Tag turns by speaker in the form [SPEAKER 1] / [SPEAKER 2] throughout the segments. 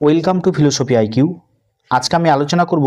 [SPEAKER 1] Welcome to philosophy IQ আজকে আমি আলোচনা করব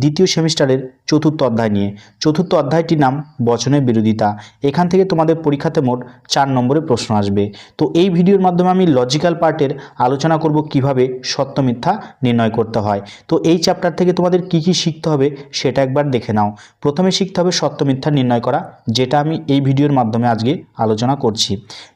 [SPEAKER 1] দ্বিতীয় সেমিস্টারের চতুর্থ অধ্যায় নিয়ে। চতুর্থ অধ্যায়টির নাম বচনের বিরোধিতা। এখান থেকে তোমাদের পরীক্ষাতে মোট চার নম্বরে প্রশ্ন আসবে। তো এই ভিডিওর মাধ্যমে আমি লজিক্যাল পার্টের আলোচনা করব কীভাবে সত্য মিথ্যা নির্ণয় করতে হয়। তো এই চ্যাপ্টার থেকে তোমাদের কি কি শিখতে হবে সেটা একবার দেখে নাও। প্রথমে শিখতে হবে সত্য মিথ্যা নির্ণয় করা, যেটা আমি এই ভিডিওর মাধ্যমে আজকে আলোচনা করছি।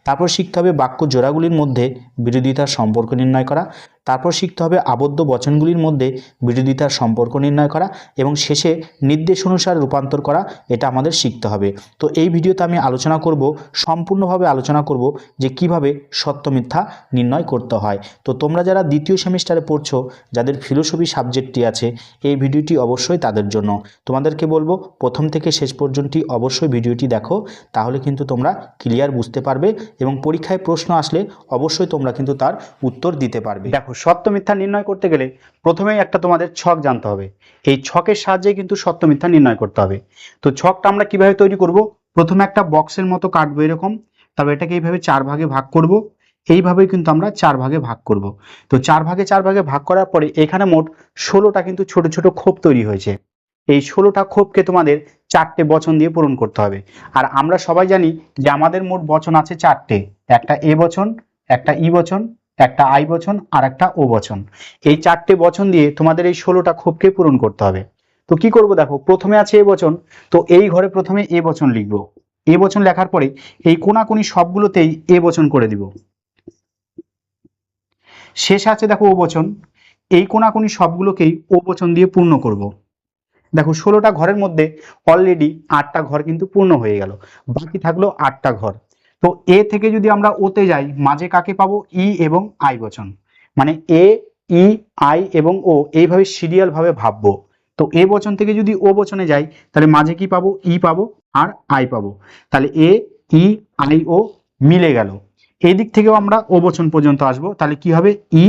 [SPEAKER 1] তারপর শিখতে হবে বাক্য জোড়াগুলির মধ্যে বিরোধিতার সম্পর্ক নির্ণয় করা। তারপর শিখতে হবে আবদ্ধ বচনগুলির মধ্যে বিরোধিতার সম্পর্ক নির্ণয় করা এবং শেষে নির্দেশ অনুসারে রূপান্তর করা, এটা আমাদের শিখতে হবে। তো এই ভিডিওতে আমি আলোচনা করব, সম্পূর্ণভাবে আলোচনা করব যে কীভাবে সত্য মিথ্যা নির্ণয় করতে হয়। তো তোমরা যারা দ্বিতীয় সেমিস্টারে পড়ছো, যাদের ফিলোসফি সাবজেক্টটি আছে, এই ভিডিওটি অবশ্যই তাদের জন্য। তোমাদেরকে বলব, প্রথম থেকে শেষ পর্যন্তই অবশ্যই ভিডিওটি দেখো, তাহলে কিন্তু তোমরা ক্লিয়ার বুঝতে পারবে এবং পরীক্ষায় প্রশ্ন আসলে অবশ্যই তোমরা কিন্তু তার উত্তর দিতে পারবে। দেখো সত্য মিথ্যা নির্ণয় করতে গেলে প্রথমেই একটা তোমাদের ছক জানতে হবে। এই ছকের সাহায্যে কিন্তু সত্য মিথ্যা নির্ণয় করতে হবে। তো ছকটা আমরা কীভাবে তৈরি করব? প্রথমে একটা বক্সের মতো কাটবো এরকম তবে এটাকে এইভাবে চার ভাগে ভাগ করব। এইভাবেই কিন্তু আমরা চার ভাগে ভাগ করব। তো চার ভাগে চার ভাগে ভাগ করার পরে এখানে মোট ষোলোটা কিন্তু ছোট ছোট খোপ তৈরি হয়েছে। এই ষোলোটা খোপকে তোমাদের চারটে বচন দিয়ে পূরণ করতে হবে। আর আমরা সবাই জানি যে আমাদের মোট বচন আছে চারটে, একটা এ বচন, একটা ই বচন একটা আই বচন আর একটা ও বচন। এই চারটে বচন দিয়ে তোমাদের এই ষোলোটা ক্ষোভকে পূরণ করতে হবে। তো কি করব দেখো, প্রথমে আছে এ বচন, তো এই ঘরে প্রথমে এ বচন লিখব। এ বচন লেখার পরে এই কোনাকুনি সবগুলোতেই এ বচন করে দিব। শেষ আছে দেখো ও বচন, এই কোনাকুনি সবগুলোকেই ও বচন দিয়ে পূর্ণ করব। দেখো ষোলোটা ঘরের মধ্যে অলরেডি আটটা ঘর কিন্তু পূর্ণ হয়ে গেল, বাকি থাকল আটটা ঘর। তো এ থেকে যদি আমরা ওতে যাই, মাঝে কাকে পাবো? ই এবং আই বচন। মানে এ, ই, আই এবং ও এইভাবে সিরিয়াল ভাবে ভাববো। তো এ বচন থেকে যদি ও বচনে যাই, তাহলে মাঝে কি পাবো? ই পাবো আর আই পাবো। তাহলে এ, ই, আই, ও মিলে গেল। এই দিক থেকেও আমরা ও বচন পর্যন্ত আসব। তাহলে কি হবে? ই,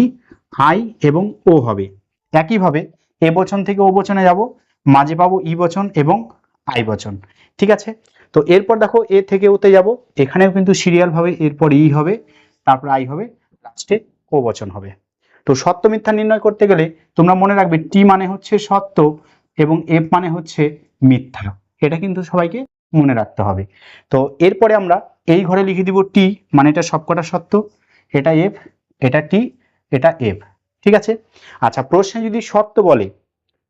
[SPEAKER 1] আই এবং ও হবে। একইভাবে এ বচন থেকে ও বচনে যাব, মাঝে পাবো ই বচন এবং আই বচন। ঠিক আছে? তো এরপর দেখো এ থেকে ওতে যাব। এখানেও কিন্তু সিরিয়াল ভাবে, এরপর ই হবে, তারপর আই হবে লাস্টে ও বচন হবে। তো সত্য মিথ্যা নির্ণয় করতে গেলে তোমরা মনে রাখবে টি মানে হচ্ছে সত্য এবং এফ মানে হচ্ছে মিথ্যা। এটা কিন্তু সবাইকে মনে রাখতে হবে। তো এরপরে আমরা এই ঘরে লিখে দিব টি মানে এটা সবকটা সত্য। এটা এফ এটা টি এটা এফ ঠিক আছে? আচ্ছা প্রশ্নে যদি সত্য বলে,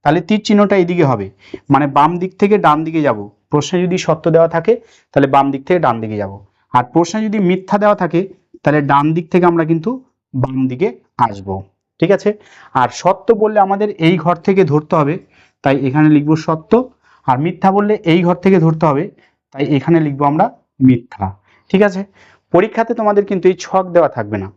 [SPEAKER 1] তাহলে তীর চিহ্নটা এইদিকে হবে। মানে বাম দিক থেকে ডান দিকে যাব। প্রশ্নে যদি সত্য দেওয়া থাকে, তাহলে বাম দিক থেকে ডান দিকে যাব। আর প্রশ্নে যদি মিথ্যা দেওয়া থাকে, তাহলে ডান দিক থেকে আমরা কিন্তু বাম দিকে আসব। ঠিক আছে? আর সত্য বললে আমাদের এই ঘর থেকে ধরতে হবে, তাই এখানে লিখব সত্য। আর মিথ্যা বললে এই ঘর থেকে ধরতে হবে, তাই এখানে লিখব আমরা মিথ্যা। ঠিক আছে? পরীক্ষাতে তোমাদের কিন্তু এই ছক দেওয়া থাকবে না।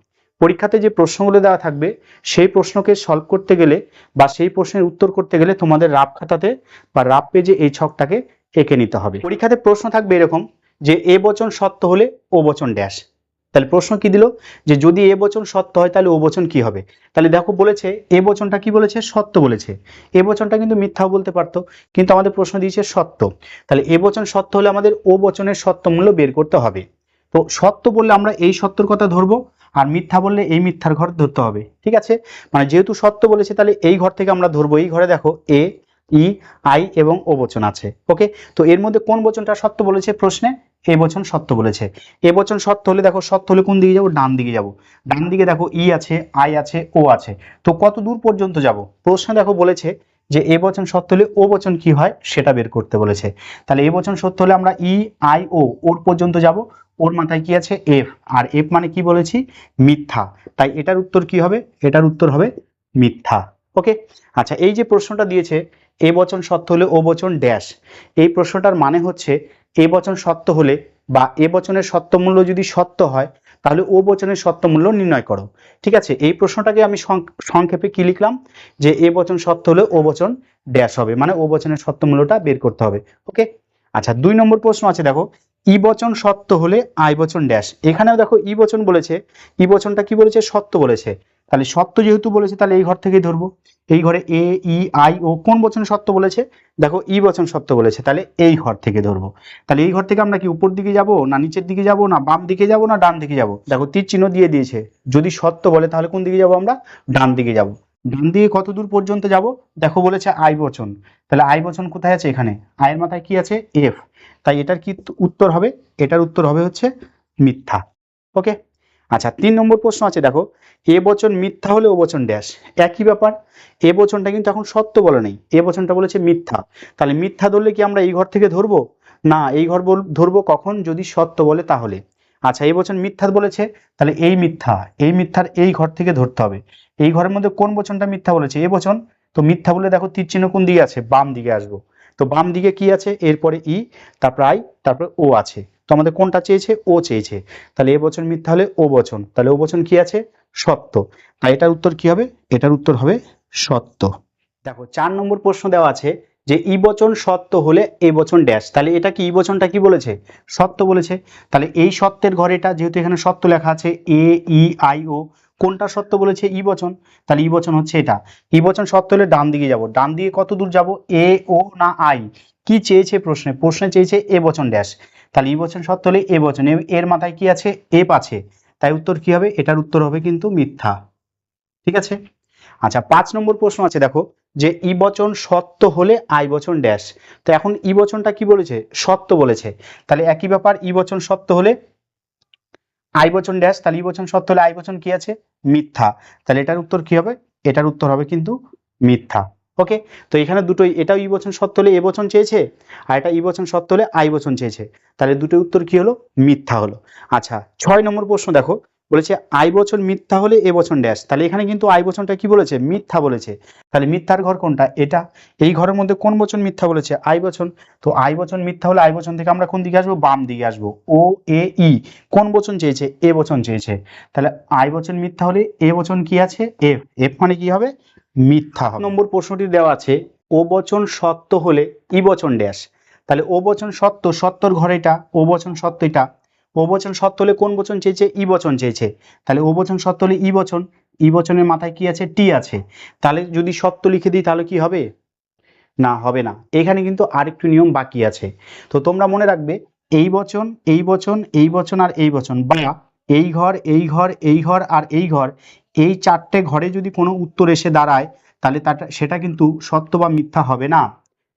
[SPEAKER 1] পরীক্ষাতে যে প্রশ্নগুলো দেওয়া থাকবে, সেই প্রশ্নকে সলভ করতে গেলে বা সেই প্রশ্নের উত্তর করতে গেলে তোমাদের রাব খাতাতে বা রাব পেজে এই ছকটাকে এঁকে নিতে হবে। পরীক্ষাতে প্রশ্ন থাকবে এরকম যে, এ বচন সত্য হলে ও বচন ড্যাশ তাহলে প্রশ্ন কি দিল? যে, যদি এ বচন সত্য হয়, তাহলে ও বচন কি হবে? তাহলে দেখো বলেছে, এ বচনটা কি বলেছে? সত্য বলেছে। এ বচনটা কিন্তু মিথ্যাও বলতে পারতো, কিন্তু আমাদের প্রশ্ন দিয়েছে সত্য। তাহলে এ বচন সত্য হলে আমাদের ও বচনের সত্য মূল্য বের করতে হবে। তো সত্য বললে আমরা এই সত্যর কথা ধরবো, আর মিথ্যা বললে এই মিথ্যার ঘর ধরতে হবে। ঠিক আছে? মানে যেহেতু সত্য বলেছে, তাহলে এই ঘর থেকে আমরা ধরবো। এই ঘরে দেখো, এ ই, আই এবং ও বচন আছে। ওকে? তো এর মধ্যে কোন বচনটা সত্য বলেছে প্রশ্নে? এ বচন সত্য বলেছে। এ বচন সত্য হলে দেখো, সত্য হলে কোন দিকে যাব? ডান দিকে যাব। ডান দিকে দেখো, ই আছে, আই আছে, ও আছে। তো কত দূর পর্যন্ত যাব? প্রশ্নে দেখো বলেছে যে, এ বচন সত্য হলে ও বচন কি হয়? সেটা বের করতে বলেছে। তাহলে এ বচন সত্য হলে আমরা ই, আই, ও, ওর পর্যন্ত যাব। ওর মাথায় কি আছে? এফ। আর এফ মানে কি বলেছি? মিথ্যা। তাই এটার উত্তর কি হবে? এটার উত্তর হবে মিথ্যা। ওকে? আচ্ছা এই যে প্রশ্নটা দিয়েছে এ বচন সত্য হলে ও বচন ড্যাশ। এই প্রশ্নটার মানে হচ্ছে, এ বচন সত্য হলে বা এ বচনের সত্য মূল্য যদি সত্য হয়, তাহলে ও বচনের সত্য মূল্য নির্ণয় করো। ঠিক আছে? এই প্রশ্নটাকে আমি সংক্ষেপে কি লিখলাম? যে এ বচন সত্য হলে ও বচন ড্যাশ হবে মানে ও বচনের সত্য মূল্যটা বের করতে হবে। ওকে? আচ্ছা দুই নম্বর প্রশ্ন আছে, দেখো। ই বচন সত্য হলে আই বচন ড্যাশ। এখানেও দেখো ই বচন বলেছে। ই বচনটা কি বলেছে? সত্য বলেছে। তাহলে সত্য যেহেতু বলেছে, তাহলে এই ঘর থেকেই ধরবো। এই ঘরে এ ই আই ও কোন বচন সত্য বলেছে? দেখো ই বচন সত্য বলেছে, তাহলে এই ঘর থেকে ধরবো। তাহলে এই ঘর থেকে আমরা কি উপর দিকে যাব, না নিচের দিকে যাব, না বাম দিকে যাব, না ডান দিকে যাব? দেখো, তীর চিহ্ন দিয়ে দিয়েছে। যদি সত্য বলে, তাহলে কোন দিকে যাব আমরা? ডান দিকে যাব। ডান দিকে কত দূর পর্যন্ত যাব? দেখো, বলেছে আই বচন। তাহলে আই বচন কোথায় আছে এখানে? আয়ের মাথায় কি আছে? এফ তাই এটার কি উত্তর হবে? এটার উত্তর হবে হচ্ছে মিথ্যা। ওকে আচ্ছা তিন নম্বর প্রশ্ন আছে, দেখো। এ বচন মিথ্যা হলে ও বচন ড্যাশ। একই ব্যাপার, এ বচনটা কিন্তু এখন সত্য বলে নেই। এ বচনটা বলেছে মিথ্যা। তাহলে মিথ্যা ধরলে কি আমরা এই ঘর থেকে ধরবো? না, এই ঘর ধরবো কখন? যদি সত্য বলে তাহলে। আচ্ছা এই বচন মিথ্যা বলেছে, তাহলে এই মিথ্যা, এই মিথ্যার এই ঘর থেকে ধরতে হবে। এই ঘরের মধ্যে কোন বচনটা মিথ্যা বলেছে? এ বচন? তো মিথ্যা বলে দেখো তীর চিহ্ন কোন দিকে আছে? বাম দিকে আসব। তো বাম দিকে কি আছে? এরপরে ই, তারপর আই, তারপর ও আছে। তো আমাদের কোনটা চেয়েছে? ও চেয়েছে। তাহলে এ বচন মিথ্যা হলে ও বচন। তাহলে ও বচন কি আছে? সত্য। তাই এটার উত্তর কি হবে? এটার উত্তর হবে সত্য। দেখো, চার নম্বর প্রশ্ন দেওয়া আছে যে ই বচন সত্য হলে এ বচন ড্যাশ। তাহলে এটা কি? ই বচনটা কি বলেছে? সত্য বলেছে। তাহলে এই সত্যের ঘরে এটা যেহেতু এখানে সত্য লেখা আছে, এ, ই, আই, ও কোনটা সত্য বলেছে ই বচন? তাহলে ই বচন হচ্ছে এটা। ই বচন সত্য হলে ডান দিকে যাব। ডান দিকে কত দূর যাব? এ, ও না আই। কি চেয়েছে প্রশ্নে? প্রশ্নে চেয়েছে এ বচন ড্যাশ। তাহলে ই বচন সত্য হলে এ বচন। এর মাথায় কি আছে? এপ আছে। তাই উত্তর কি হবে? এটার উত্তর হবে কিন্তু মিথ্যা। ঠিক আছে? আচ্ছা পাঁচ নম্বর প্রশ্ন আছে, দেখো, যে ই বচন সত্য হলে আই বচন ড্যাশ। তো এখন ই বচনটা কি বলেছে? সত্য বলেছে। তাহলে একই ব্যাপার, ই বচন সত্য হলে আই বচন ড্যাশ, তাহলে ই বচন সত্য হলে আই বচন কি আছে? মিথ্যা। তাহলে এটার উত্তর কি হবে? এটার উত্তর হবে কিন্তু মিথ্যা। ওকে? তো এখানে দুটোই, এটাও ই বচন সত্য হলে এ বচন চেয়েছে, আর এটা ই বচন সত্য হলে আই বচন চেয়েছে। তাহলে দুটো উত্তর কি হলো? মিথ্যা হলো। আচ্ছা ছয় নম্বর প্রশ্ন দেখো। বলেছে, আই বচন মিথ্যা হলে এ বচন ড্যাশ। তাহলে এখানে কিন্তু আই বচনটা কি বলেছে? মিথ্যা বলেছে। তাহলে মিথ্যার ঘর কোনটা? এটা। এই ঘরের মধ্যে কোন বচন মিথ্যা বলেছে? আই বচন। তো আই বচন মিথ্যা হলে আই বচন থেকে আমরা কোন দিকে আসব? বাম দিকে আসব। ও, এ, ই। কোন বচন চেয়েছে? এ বচন চেয়েছে। তাহলে আই বচন মিথ্যা হলে এ বচন কি আছে? এফ। এফ মানে কি হবে? মিথ্যা হবে। নম্বর প্রশ্নটি দেওয়া আছে, ও বচন সত্য হলে ই বচন ড্যাশ। তাহলে ও বচন সত্য, সত্যর ঘর এটা। ও বচন সত্য এটা। ও বচন সত্য হলে কোন বচন চেয়েছে? ই বচন চেয়েছে। তাহলে ও বচন সত্য হলে ই বচন, ই বচনের মাথায় কি আছে? টি আছে। তাহলে যদি সত্য লিখে দিই তাহলে কি হবে? না হবে না। এখানে কিন্তু আরেকটু নিয়ম বাকি আছে। তো তোমরা মনে রাখবে, এই বচন এই বচন এই বচন আর এই বচন বা এই ঘর এই ঘর এই ঘর আর এই ঘর, এই চারটে ঘরে যদি কোনো উত্তর এসে দাঁড়ায়, তাহলে তাটা, সেটা কিন্তু সত্য বা মিথ্যা হবে না।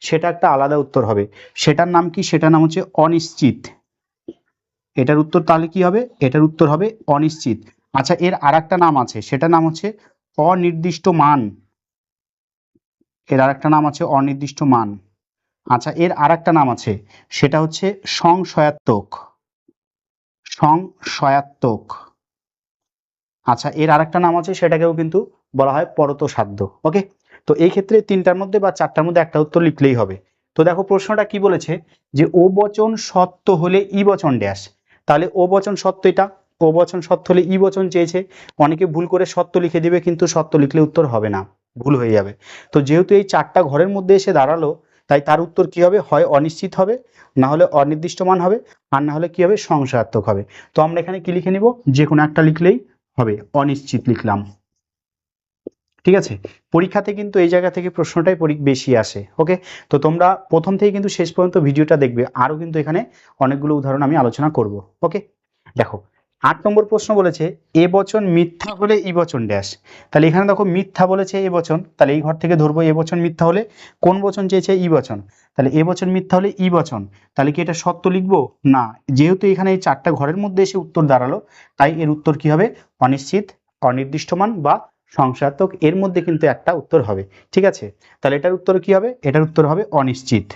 [SPEAKER 1] সেটা একটা আলাদা উত্তর হবে। সেটার নাম কি? সেটার নাম হচ্ছে অনিশ্চিত। এটার উত্তর তাহলে কি হবে? এটার উত্তর হবে অনিশ্চিত। আচ্ছা এর আর নাম আছে। সেটার নাম হচ্ছে অনির্দিষ্ট মান। এর আর নাম আছে অনির্দিষ্ট মান। আচ্ছা এর আর নাম আছে। সেটা হচ্ছে সংশয়াত্মক। সংশয়াত্মক। আচ্ছা এর আর নাম আছে, সেটাকেও কিন্তু বলা হয় পরত সাধ্য ওকে? তো এই ক্ষেত্রে তিনটার মধ্যে বা চারটার মধ্যে একটা উত্তর লিখলেই হবে। তো দেখো, প্রশ্নটা কি বলেছে? যে ও বচন সত্য হলে ই বচন ড্যাশ। তাহলে ও বচন সত্য এটা, ও বচন সত্য হলে ই বচন চেয়েছে। অনেকে ভুল করে সত্য লিখে দিবে, কিন্তু সত্য লিখলে উত্তর হবে না, ভুল হয়ে যাবে। তো যেহেতু এই চারটা ঘরের মধ্যে এসে দাঁড়াল, তাই তার উত্তর কি হবে? হয় অনিশ্চিত হবে, না হলে অনির্দিষ্ট মান হবে, আর না হলে কি হবে? সংশয়াত্মক হবে। তো আমরা এখানে কি লিখে নিব? যে কোনো একটা লিখলেই হবে, অনিশ্চিত লিখলাম। ঠিক আছে? পরীক্ষাতে কিন্তু এই জায়গা থেকে প্রশ্নটাই পরি- বেশি আসে ওকে তো তোমরা প্রথম থেকে কিন্তু শেষ পর্যন্ত ভিডিওটা দেখবে। আরও কিন্তু এখানে অনেকগুলো উদাহরণ আমি আলোচনা করব ওকে দেখো, আট নম্বর প্রশ্ন বলেছে, এ বচন মিথ্যা হলে ই বচন ড্যাশ। তাহলে এখানে দেখো, মিথ্যা বলেছে এ বচন। তাহলে এই ঘর থেকে ধরবো, এ বচন মিথ্যা হলে কোন বচন চেয়েছে ই বচন? তাহলে, এ বচন মিথ্যা হলে ই বচন। তাহলে কি এটা সত্য লিখব? না। যেহেতু এখানে এই চারটা ঘরের মধ্যে এসে উত্তর দাঁড়াল, তাই এর উত্তর কি হবে? অনিশ্চিত, অনির্দিষ্টমান বা সংশয়াত্মক, এর মধ্যে কিন্তু একটা উত্তর হবে। ঠিক আছে? তাহলে এটার উত্তর কি হবে? এটার উত্তর হবে অনিশ্চিত।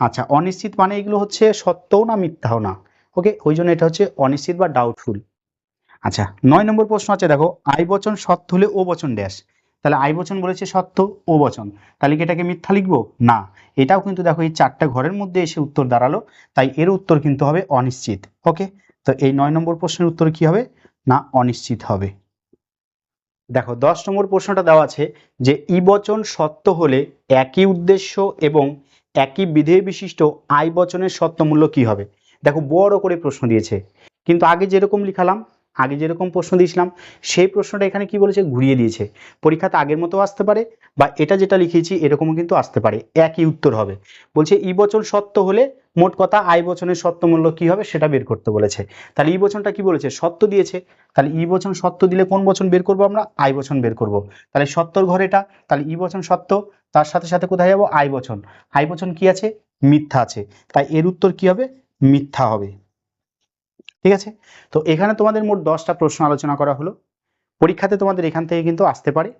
[SPEAKER 1] আচ্ছা অনিশ্চিত মানে এগুলো হচ্ছে সত্যও না মিথ্যাও না? ওকে? ওই জন্য এটা হচ্ছে অনিশ্চিত বা ডাউটফুল আচ্ছা নয় নম্বর প্রশ্ন আছে, দেখো, আই বচন সত্য হলে ও বচন ড্যাশ। তাহলে আই বচন বলেছে সত্য, ও বচন। তাহলে কি এটাকে মিথ্যা লিখব? না। এটাও কিন্তু দেখো, এই চারটা ঘরের মধ্যে এসে উত্তর দাঁড়াল, তাই এর উত্তর কিন্তু হবে অনিশ্চিত। ওকে? তো এই নয় নম্বর প্রশ্নের উত্তর কি হবে? না অনিশ্চিত হবে। দেখো, দশ নম্বর প্রশ্নটা দেওয়া আছে যে ই বচন সত্য হলে একই উদ্দেশ্য এবং একই বিধেয় বিশিষ্ট আই বচনের সত্য মূল্য কি হবে? দেখো, বড় করে প্রশ্ন দিয়েছে। কিন্তু আগে যেরকম লিখালাম, আগে যেরকম প্রশ্ন দিয়েছিলাম, সেই প্রশ্নটা এখানে কি বলেছে? ঘুরিয়ে দিয়েছে। পরীক্ষাতে আগের মতো আসতে পারে বা এটা যেটা লিখেছি, এরকমও কিন্তু আসতে পারে। একই উত্তর হবে। বলছে ই বচন সত্য হলে মোট কথা আই বচনের সত্য মূল্য কি হবে সেটা বের করতে বলেছে। তাহলে ই বচনটা কি বলেছে? সত্য দিয়েছে। তাহলে ই বচন সত্য দিলে কোন বচন বের করব আমরা? আই বচন বের করব। তাহলে সত্তর ঘর এটা। তাহলে ই বচন সত্য, তার সাথে সাথে কোথায় যাব? আই বচন। আই বচন কি আছে? মিথ্যা আছে। তাই এর উত্তর কি হবে? মিথ্যা হবে। ঠিক আছে? তো এখানে তোমাদের মোট দশটা প্রশ্ন আলোচনা করা হলো। পরীক্ষাতে তোমাদের এখান থেকে কিন্তু আসতে পারে।